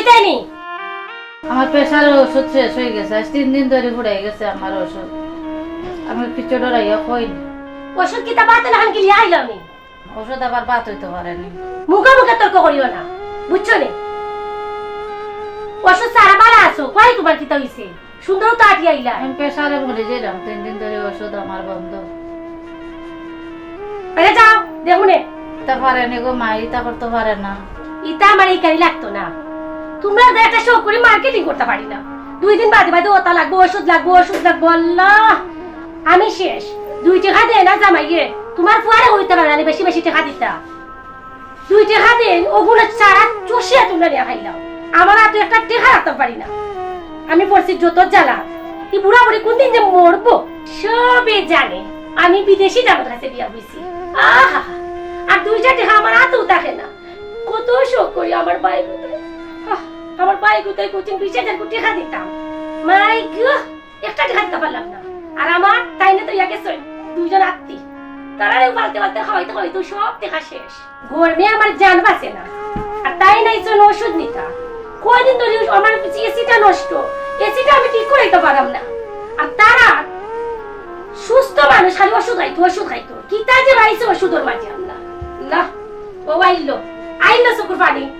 কইতাই নি? আমার প্রেশারের ওষুধ শেষ হয়ে গেছে। আজ তিন দিন ধরে ঘুরাই গেছে আমার ওষুধ। আমি কিছু ডরাইয়া কইনি। ওষুধ কিতা বাতে না হান গিলিয়া আইলাম নি ওষুধ আবার বাত হইতে পারেনি মুখে মুখে তর্ক করিও না বুঝছ নি? ওষুধ সারা বালা আছো কয় তোমার কিতা হইছে? সুন্দর তো আটি আইলা আমি প্রেশারে ভরে যেলাম তিন দিন ধরে ওষুধ আমার বন্ধ। আরে যাও দেখুনে। তা পারেনি গো মা ইতা করতে পারে না। ইটা আমার এই কারি লাগতো না। তোমরা যে একটা শো করে মার্কেটিং করতে পারি না। দুই দিন বাদে বাদে ওটা লাগবো, ওষুধ লাগবো ওষুধ লাগবো, আল্লাহ! আমি শেষ। দুই টাকা দে না জামাইয়ে। তোমার ফুয়ারে হইতে পারে না বেশি বেশি টাকা দিতা দুই টাকা দেন, ওগুলো চারা চষিয়া তোমরা নিয়ে খাইলাম। আমার আর একটা টেকা রাখতে পারি না। আমি পড়ছি যত জ্বালা। এই বুড়া বুড়ি কোন দিন যে মরবো সবে জানে। আমি বিদেশি ডাক্তার কাছে বিয়া হয়েছি আহা! আর দুইটা টাকা আমার হাতেও থাকে না। কত শোক করি আমার বাইক আমার বাইক কোথায় কোচিং বিশ হাজার কোটি টাকা দিতাম। মাই গড একটা টাকা দিতে পারলাম না। আর আমার, তাই না তো ইয়াকে সই, দুইজন আত্মি। তারা পালতে পালতে খাওয়াইতে খাওয়াইতে সব দেখা শেষ। গরমে আমার জান বাঁচে না। আর তাই নাই জন্য ওষুধ নিতা কয়দিন ধরে আমার এসিটা নষ্ট। এসিটা আমি ঠিক করে দিতে পারলাম না। আর তারা সুস্থ মানুষ, খালি ওষুধ খাইতো ওষুধ খাইতো। কিতা যে বাড়িছে ওষুধের মাঝে আল্লাহ। না, ও আইলো। আইলো চকুর পানি।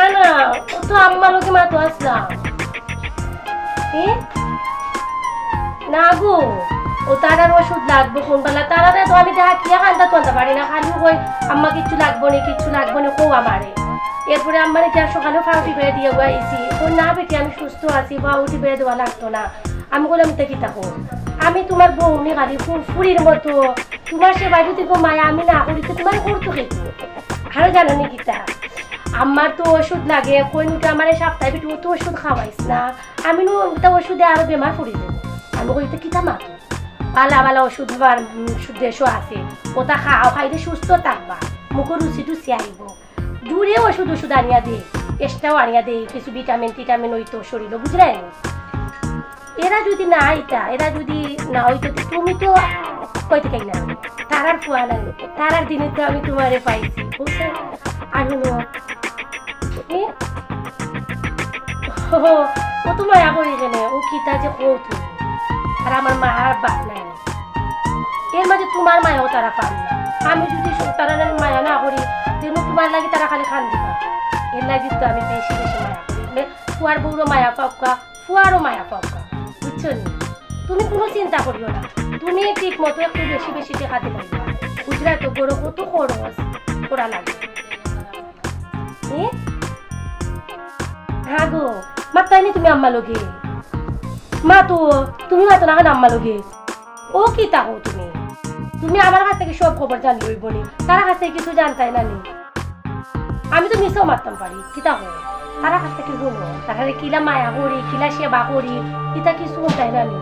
না না না আমি না, খালি না না এরপরে সকালে দিয়ে না বেটি, আমি সুস্থ আছি ফাউটি দেওয়া লাগতো না। আমি বললাম তা থাকো আমি তোমার বউনি খালি ফুরির মতো। তোমার সে বাড়ি থেকে মায়া, আমি না করি তোমার করতো খেতো আরও জানো নি গীতা আমার তো ওষুধ লাগে, কই আমার সপ্তাহে বিটু তো ওষুধ খাওয়াইস না। আমি তা ওষুধে আরও বেমার পড়ে দেবো আমি কই তো কিতা মাতো পালা পালা ওষুধ বার দেশও আছে। ওটা খাও খাইলে সুস্থ থাকবা। মুখের রুচি টুচি আইব। দূরে ওষুধ ওষুধ আনিয়া দে। এক্সট্রাও আনিয়া দে, কিছু ভিটামিন, টিটামিন হইতো শরীরে বুঝলেন এরা যদি না আইতা, এরা যদি না হইতো, তো তুমি তো কইতে চাই না তারার ফুয়া না তারার দিনে তো আমি তোমারে পাইছি এ? ও তো মায়া করি কেনে ও কিতা যে কৌতু আর আমার মা আর বাপ নাই। এর মাঝে তোমার মায়াও তারা পান না। আমি যদি তারা মায়া না করি যেন তোমার লাগে তারা খালি খান দিবা। এর লাগে তো আমি বেশি বেশি মায়া করি। মানে ফুয়ার বউরও মায়া পাবকা ফুয়ারও মায়া পাবকা বুঝছ নি? তুমি কোনো চিন্তা করিও না। তুমি ঠিক মতো একটু বেশি বেশি দেখাতে পারবে বুঝলা তো বড় কত খরচ করা লাগে হ্যাঁ গো, মা তাই নি তুমি আম্মা লগে? মা তো, তুমি মাতো না আম্মা লগে? ও কি তাহো তুমি? তুমি আমার কাছ থেকে সব খবর জানি তারা কাছ থেকে কিছু জানতাই না আমি তো মিশাও মারতাম পারি। কি তাহো তারা কাছ থেকে তাহলে কিলা মায়া করি, কিলা সেবা করি এটা কি শুনতাই না নি।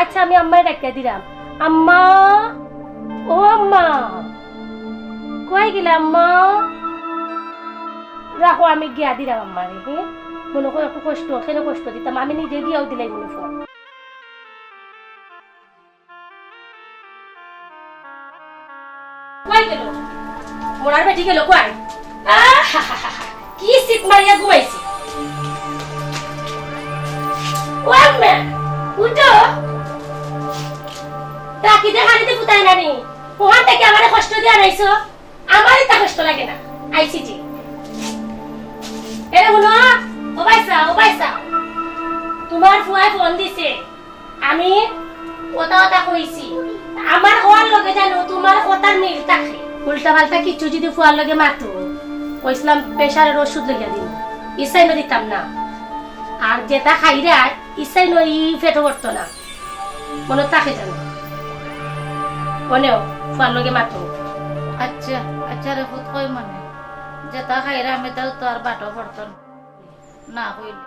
আচ্ছা আমি আম্মায় ডাক্তার দিলাম। আম্মা ও আম্মা। কই গেলে আম্মা? রাখো আমি গিয়া দিলাম মনে করো একটু কষ্ট কেন কষ্ট দিতাম। আমি নিজে গিয়াও দিলাই মনে ফোন মোরার বেটি গেল আহাহাহা, কি সিট মারিয়া ঘুমাইছি? ও উঠো ডাকি দে হারিতে পুতাই না নি? ওখান থেকে আমারে কষ্ট দিয়া নাইছো আমারই তা কষ্ট লাগে না। আইছি জি। এ শুনো ও পাইছা ও পাইছা তোমার ফুয়াই ফোন দিছে। আমি কথা কথা কইছি। আমার লগে জানো, তোমার কথার মিল থাকে। উল্টা পাল্টা কিচ্ছু যদি ফুয়ার লগে মাতো কইছিলাম প্রেশারের ওষুধ লেগে দিন। ইসাই দিতাম না। আর যেটা খাইরা ইসাই নই ফেটো করতো না। মনে থাকে জানো? মনেও ফুয়ার লগে মাতো। আচ্ছা আচ্ছা রে ফুত কই মানে? যেটা খাইরা আমি তাও তো আর বাটো পড়তো না। হইলে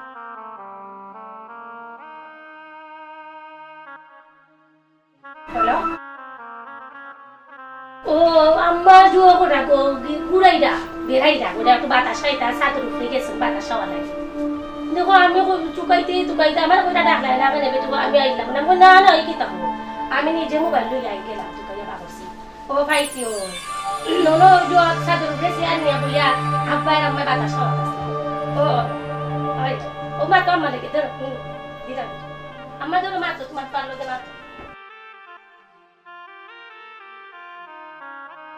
হ্যালো? ও আম্মা জুয়া কোটা গো ঘুরাইরা বেড়াইরা ওটা একটু বাতাস খাইতা সাতের উপরে গেছেন বাতাস লাগে দেখো আমি কই- চুকাইতে চুকাইতে আমার কোটা ডাকলাই না আমি নেবে আমি আইলাম না না না এই কি তাহো আমি নিজে মোবাইল লই আই গেলাম চুকাইয়া বাবসি ও কি ও ননো জুয়া সাতের উপরে সে আর নিয়া বলিয়া আব্বাই আম্মাই বাতাস ও ও মা তো আমার লেগে ধরো দিলাম আমার ধরো মাত্র তোমার পারল যে মাত্র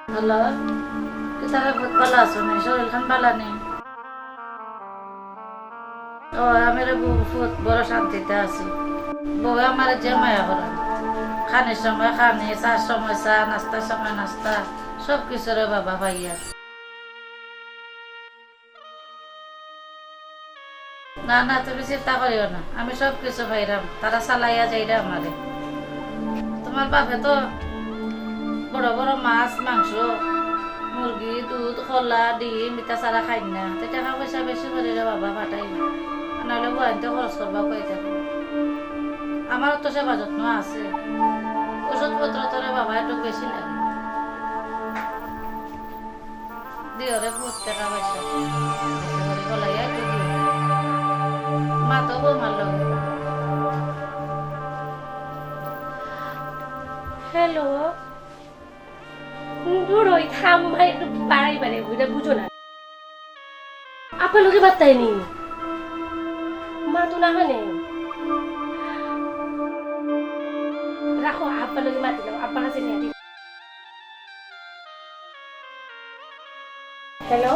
হ্যালো তারা ভালো আছো নি শরীর খান ভালো নেই ও আমি বহুত বড় শান্তিতে আছি। বউ আমার যে মায়া করে। খানির সময় খানি, চার সময় চা নাস্তার সময় নাস্তা সব কিছুরে বাবা ভাইয়া। না না, তুমি চিন্তা করিও না, আমি সব কিছু পাইরাম তারা চালাইয়া যাইরা আমারে। তোমার বাপে তো বড় বড় মাছ, মাংস, মুরগি, দুধ কলা ডিম, ইটা সারা খাই না, তো টাকা পয়সা বেশি করে বাবা পাঠাই নাহলে বয়ানতে খরচ করবা কই থাকো। আমারও তো সেবা যত্ন আছে। ওষুধপত্র তোরে বাবা একটু বেশি লাগে দিও বহুত টাকা পয়সা হ্যালো দূর থাম ভাই একটু বাড়াই বাড়ে বুঝো না। আপনার লোকে বার্তায় নি তো দিও। হ্যালো?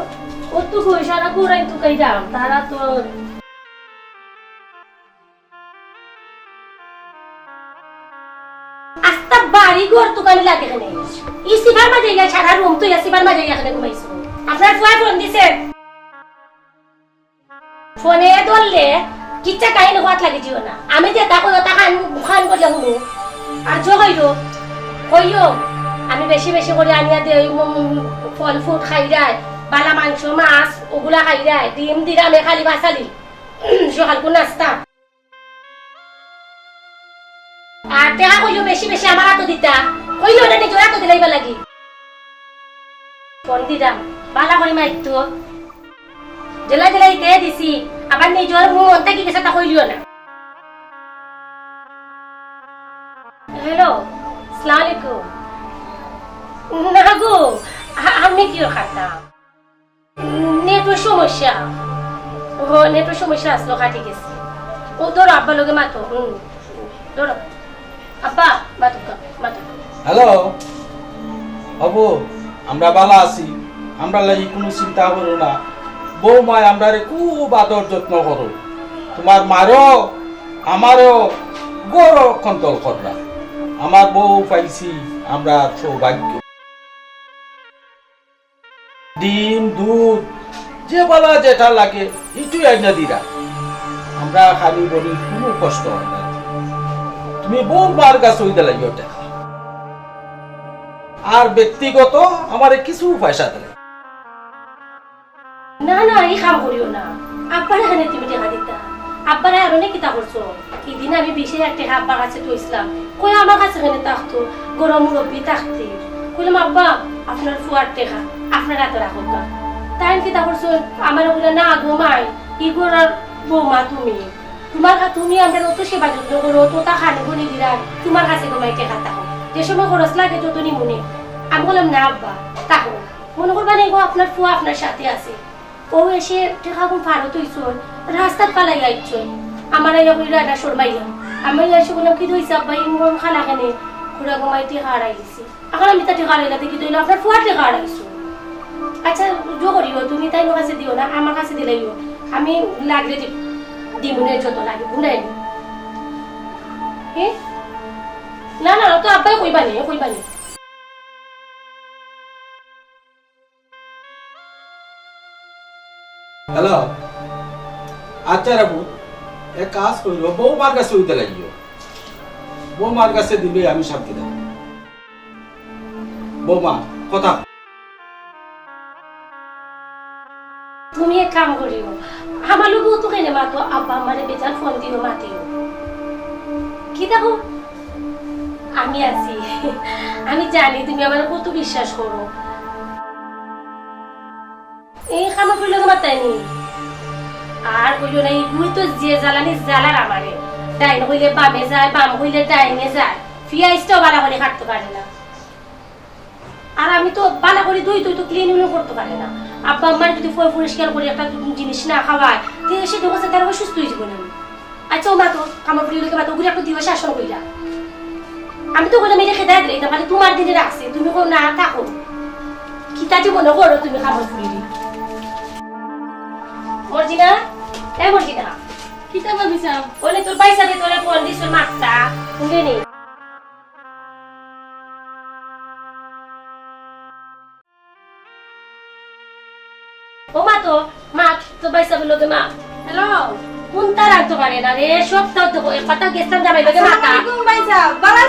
ও তো কই? সারা ঘুরাই তো কই যাম, তারা তো আস্তা বাড়ি ঘর দোকানে লাগে এখানে। ইসিবার মাঝে গিয়ে, সারা রুম তো মাঝে গিয়ে এখানে ঘুমাইছো। আপনার ফোন দিছে। ফোনে ধরলে কিচ্ছা কাহিনী হওয়াত লাগে জিও না। আমি যে তাকো তা খান খান করলে শুনো। আর জো কইলো? কইও আমি বেশি বেশি করে আনিয়া দে ওই ফল ফুট খাই যায়, বালা মাংস, মাছ ওগুলা খাই যায় ডিম দিরামে খালি বাসালি সকাল কোন নাস্তা। আর টেকা কইলো বেশি বেশি আমার হাতও দিতা। কইলো না নিজের হাতও দিলাইবা লাগি? ফোন দিলাম বালা করে মাইতো জেলা জেলাই দে দিছি। আবার নিজের মনটা কি গেছে তা কইলিও না। হ্যালো সালাম না গো আমি কি খাতা? নেটওয়ার্ক সমস্যা। ও নেটওয়ার্ক সমস্যা আসলো কাটি গেছে ও ধরো আব্বা লোকে মাতো হুম ধরো আব্বা, মাতো মাতো। হ্যালো বাবু আমরা ভালো আছি। আমরা লাগি কোনো চিন্তা করো না। বৌমায় আমরা খুব আদর যত্ন করো। তোমার মারও, আমারও গৌর কন্ট্রোল কররা আমার বউ পাইছি আমরা সৌভাগ্য। ডিম, দুধ, যে বলা যেটা লাগে এটুই আইনা দিরা। আমরা খালি বলি, কোনো কষ্ট হয় না। তুমি বৌমার গাছ ওই দিলাই আর ব্যক্তিগত আমার কিছু পয়সা না। এই কাম করিও না। আব্বার এখানে তুমি টাকা দিতা। আব্বারে আরও নে কিতা করছ? এদিন আমি বিশ হাজার টাকা আব্বার কাছে তুইছিলাম কই আমার কাছে এখানে থাকতো গরম মুরব্বী থাকতে কইলাম, আব্বা, আপনার ফুয়ার টাকা, আপনার হাতে রাখো কা তাই কিতা করছ? আমার বলে, না ঘুমাই ই করার বৌমা তুমি। তোমার কা- তুমি আমরা অত সেবা যত্ন করো তো তা খানি বলি দিলা তোমার কাছে ঘুমাই টাকা থাকো। যে সময় খরচ লাগে তত নিমুনে আমি বললাম, না আব্বা তাকো মনে করবা নেই গো, আপনার ফুয়া আপনার সাথে আছে। ও এসে টেকা কোন ফারত হইছ রাস্তাত পালাই আইছ। আমার আইয়া কইরা না শর্মাইয়া আমি এসে বললাম, কি হইছে আব্বা? ইমন খালা খানে ঘুরা ঘুমাই টেকা হারাই দিছি এখন আমি তা টেকা হারাইলা দেখি তুই আপনার ফুয়া টেকা হারাইছো? আচ্ছা জো করিও, তুমি তাই কাছে দিও না, আমার কাছে দিলাইও আমি লাগলে দিমুনে যত লাগে বুনাই না। না তো আব্বাই কইবানি কইবানি হ্যালো? আচ্ছা রাবু এক কাজ করিল বৌমার কাছে ওই দিলাইও বৌমার কাছে দিলে আমি শান্তি দেব বৌমা, কথা তুমি এক কাম করিও, আমার লোক তো কেনে মাতো, আব্বা আমারে বেজান ফোন দিও, মাতিও। কি দেখো? আমি আছি। আমি জানি তুমি আমার কত বিশ্বাস করো। এই খামা ফুলে তোমার তাই নি আর কইলো না তুই তো যে জ্বালানি জ্বালার আমারে। ডাইন হইলে বামে যায়, বাম হইলে ডাইনে যায়। ফিয়াইসটাও বালা করে কাটতে পারে না। আর আমি তো বালা করে দই তুই তো ক্লিন উনি করতে পারে না। আব্বা আম্মার যদি ফয় পরিষ্কার করে একটা জিনিস না খাওয়ায় তাহলে সে দেখো তার সুস্থ হয়ে যাব না। আচ্ছা ও মা তো কামড় ফুলি লোকে মা তো ওগুলো একটা দিবস শাসন কইরা আমি তো বলে মেরে খেতে তাহলে তোমার দিনে রাখছি। তুমি না, থাকো। কিতা জীবনে করো তুমি ফুলি দি মর্জিনা এ মর্জিনা কিতা ভাবিছাম বলে তোর পয়সা দিয়ে তোরে ফোন দিছ মাত্রা শুনে নি? ও মা তো মা তো পয়সা বলল তো মা। হ্যালো? কোন তার আনতে পারে না রে? সপ্তাহ তো জামাই বাগে মাথা। আসসালামু আলাইকুম বালা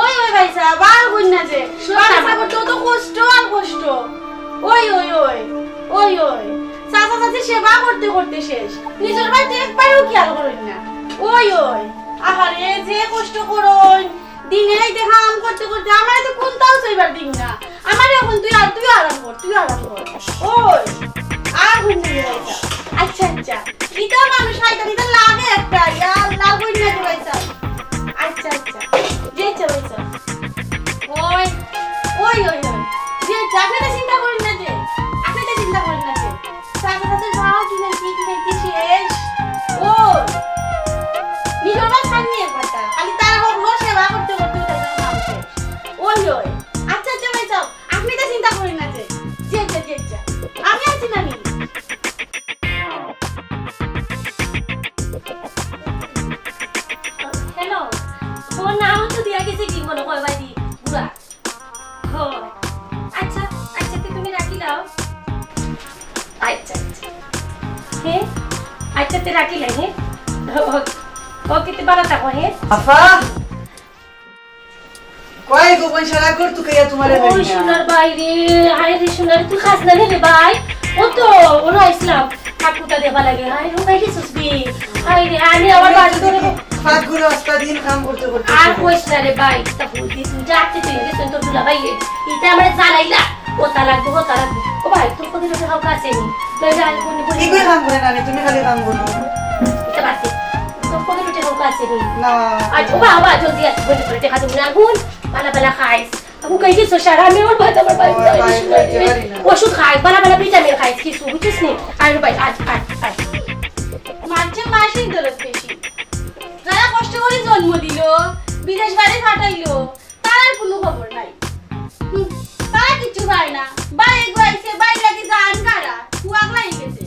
ওই ওই ভাইসা বাল গুন না যে শুনতাম। বালা তো তো কষ্ট আর কষ্ট। ওই ওই ওই ওই ওই। চাচা চাচি সেবা করতে করতে শেষ। নিজের বাড়িতে একবারও খেয়াল করেন না। ওই ওই। আহারে, যে কষ্ট করুন। দিনেই দেখা আম করতে করতে আমার তো কোনটাও সইবার দিন না। আমার এখন তুই আর তুই আরাম কর, তুই আরাম কর। ওই, আর ঘুম থেকে ভাইসা আচ্ছা আচ্ছা। এটা মানুষ দিতে লাগে একটা রাখি লাই হ্যাঁ ওকে তে বানা থাকো হ্যাঁ আফা কয় গোপন সারা কর তু কইয়া তোমারে ওই সোনার বাইরে হায় রে সোনার তুই খাস না রে ভাই ও তো ওরা ইসলাম ঠাকুরটা দেবা লাগে হায় রো ভাই সুসবি হায় রে আমি আমার বাড়ি ধরে ফাঁকগুলো আস্তা দিন কাম করতে করতে আর কইস না রে ভাই তা বলতি তুই যাচ্ছে তুই গেছ তোর দুলা ভাই এটা আমার জ্বালাইলা ও তা লাগবে ও তা লাগবে ও ভাই তোর কত লোকে হাউকা আসেনি তাই যা কোন কি কই কাম করে না তুমি খালি কাম করো এটা বাসে তোর কত লোকে হাউকা আসেনি না? আজ ও বাবা জলদি আস বলে করে দেখা তুমি না। গুণ বালা বালা খাইস। আমি কই দিছো সারা আমি ওর ভাই আমার ভাই ওর ভাই খাইতে পারি না। ওষুধ খাই বালা বালা ভিটামিন খাইস কিছু বুঝছিস নি? আর ভাই আজ আজ আজ মাঝে মাসিক দরদ বেশি। যারা কষ্ট করে জন্ম দিল বিদেশ বাড়ি কাটাইলো তার আর কোনো খবর নাই। বা কিছু হয় না। বাইরে গেছে বাইরে লাগি গান কারা কুয়াক লাগি গেছে।